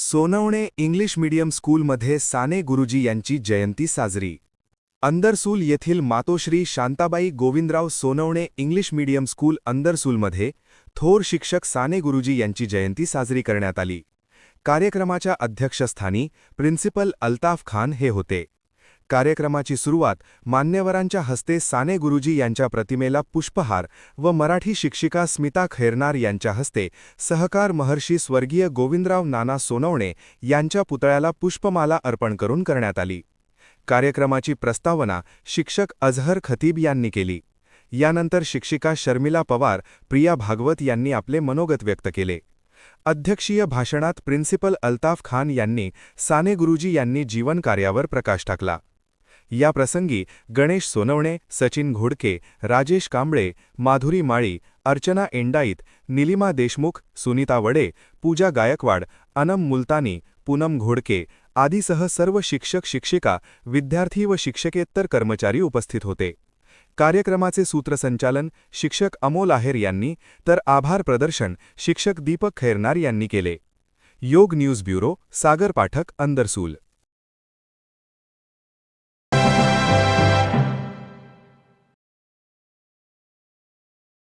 Sonawane English medium स्कूलमध्ये साने गुरुजी यांची जयंती साजरी. अंदरसूल येथील Matoshri Shantabai Govindrao Sonawane English medium school अंदरसूलमध्ये थोर शिक्षक साने गुरुजी यांची जयंती साजरी करण्यात आली. कार्यक्रमाच्या अध्यक्षस्थानी प्रिन्सिपल अल्ताफ खान हे होते. कार्यक्रमाची सुरुवात मान्यवरांच्या हस्ते साने गुरुजी यांच्या प्रतिमेला पुष्पहार व मराठी शिक्षिका स्मिता खैरनार यांच्या हस्ते सहकार महर्षी स्वर्गीय गोविंदराव नाना सोनवणे यांच्या पुतळ्याला पुष्पमाला अर्पण करून करण्यात आली. कार्यक्रमाची प्रस्तावना शिक्षक अझहर खतीब यांनी केली. यानंतर शिक्षिका शर्मिला पवार प्रिया भागवत यांनी आपले मनोगत व्यक्त केले. अध्यक्षीय भाषणात प्रिन्सिपल अल्ताफ खान यांनी साने गुरुजी यांनी जीवनकार्यावर प्रकाश टाकला. या प्रसंगी गणेश सोनवणे सचिन घोडके राजेश कांबळे माधुरी माळी अर्चना एंडाईत निलिमा देशमुख सुनीता वडे पूजा गायकवाड अनम मुलतानी पूनम घोडके आदीसह सर्व शिक्षक शिक्षिका विद्यार्थी व शिक्षकेतर कर्मचारी उपस्थित होते. कार्यक्रमाचे सूत्रसंचालन शिक्षक अमोल आहेर यांनी तर आभार प्रदर्शन शिक्षक दीपक खैरनार यांनी केले. Yog news bureau Sagar Pathak Andarsul.